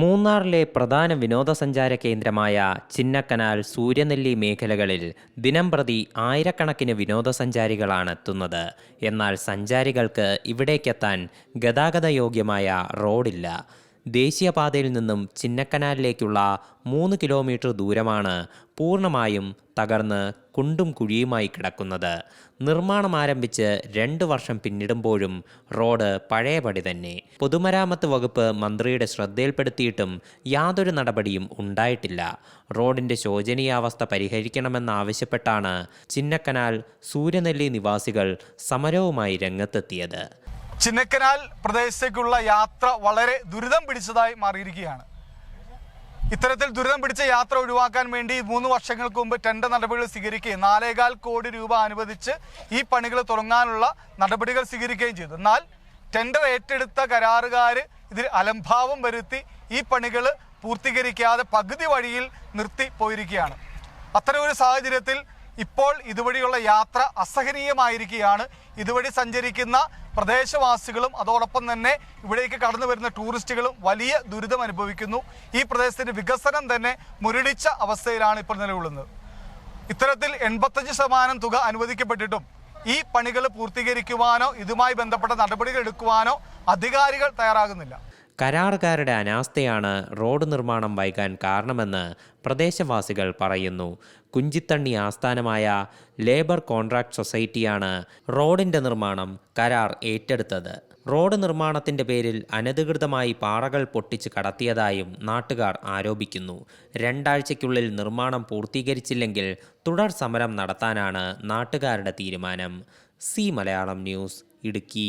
മൂന്നാറിലെ പ്രധാന വിനോദസഞ്ചാര കേന്ദ്രമായ ചിന്നക്കനാൽ സൂര്യനെല്ലി മേഖലകളിൽ ദിനംപ്രതി ആയിരക്കണക്കിന് വിനോദസഞ്ചാരികളാണ് എത്തുന്നത്. എന്നാൽ സഞ്ചാരികൾക്ക് ഇവിടേക്കെത്താൻ ഗതാഗതയോഗ്യമായ റോഡില്ല. ദേശീയപാതയിൽ നിന്നും ചിന്നക്കനാലിലേക്കുള്ള മൂന്ന് കിലോമീറ്റർ ദൂരമാണ് പൂർണമായും തകർന്ന് കുണ്ടും കുഴിയുമായി കിടക്കുന്നത്. നിർമ്മാണം ആരംഭിച്ച് രണ്ട് വർഷം പിന്നിടുമ്പോഴും റോഡ് പഴയപടി തന്നെ. പൊതുമരാമത്ത് വകുപ്പ് മന്ത്രിയുടെ ശ്രദ്ധയിൽപ്പെടുത്തിയിട്ടും യാതൊരു നടപടിയും ഉണ്ടായിട്ടില്ല. റോഡിന്റെ ശോചനീയാവസ്ഥ പരിഹരിക്കണമെന്നാവശ്യപ്പെട്ടാണ് ചിന്നക്കനാൽ സൂര്യനെല്ലി നിവാസികൾ സമരവുമായി രംഗത്തെത്തിയത്. ചിന്നക്കനാൽ പ്രദേശത്തേക്കുള്ള യാത്ര വളരെ ദുരിതം പിടിച്ചതായി മാറിയിരിക്കുകയാണ്. ഇത്തരത്തിൽ ദുരിതം പിടിച്ച യാത്ര ഒഴിവാക്കാൻ വേണ്ടി മൂന്ന് വർഷങ്ങൾക്ക് മുമ്പ് ടെൻഡർ നടപടികൾ സ്വീകരിക്കുകയും നാലേകാൽ കോടി രൂപ അനുവദിച്ച് ഈ പണികൾ തുടങ്ങാനുള്ള നടപടികൾ സ്വീകരിക്കുകയും ചെയ്തു. എന്നാൽ ടെൻഡർ ഏറ്റെടുത്ത കരാറുകാർ ഇതിൽ അലംഭാവം വരുത്തി ഈ പണികൾ പൂർത്തീകരിക്കാതെ പകുതി വഴിയിൽ നിർത്തി പോയിരിക്കുകയാണ്. അത്തരം ഒരു സാഹചര്യത്തിൽ ഇപ്പോൾ ഇതുവഴിയുള്ള യാത്ര അസഹനീയമായിരിക്കുകയാണ്. ഇതുവഴി സഞ്ചരിക്കുന്ന പ്രദേശവാസികളും അതോടൊപ്പം തന്നെ ഇവിടേക്ക് കടന്നു വരുന്ന ടൂറിസ്റ്റുകളും വലിയ ദുരിതം അനുഭവിക്കുന്നു. ഈ പ്രദേശത്തിന്റെ വികസനം തന്നെ മുരടിച്ച അവസ്ഥയിലാണ് ഇപ്പോൾ നിലകൊള്ളുന്നത്. ഇത്തരത്തിൽ എൺപത്തഞ്ച് ശതമാനം തുക അനുവദിക്കപ്പെട്ടിട്ടും ഈ പണികൾ പൂർത്തീകരിക്കുവാനോ ഇതുമായി ബന്ധപ്പെട്ട നടപടികൾ എടുക്കുവാനോ അധികാരികൾ തയ്യാറാകുന്നില്ല. കരാറുകാരുടെ അനാസ്ഥയാണ് റോഡ് നിർമ്മാണം വൈകാൻ കാരണമെന്ന് പ്രദേശവാസികൾ പറയുന്നു. കുഞ്ചിത്തണ്ണി ആസ്ഥാനമായ ലേബർ കോൺട്രാക്ട് സൊസൈറ്റിയാണ് റോഡിന്റെ നിർമ്മാണം കരാർ ഏറ്റെടുത്തത്. റോഡ് നിർമ്മാണത്തിന്റെ പേരിൽ അനധികൃതമായി പാറകൾ പൊട്ടിച്ച് കടത്തിയതായും നാട്ടുകാർ ആരോപിക്കുന്നു. രണ്ടാഴ്ചയ്ക്കുള്ളിൽ നിർമ്മാണം പൂർത്തീകരിച്ചില്ലെങ്കിൽ തുടർ സമരം നടത്താനാണ് നാട്ടുകാരുടെ തീരുമാനം. C Malayalam news Idukki.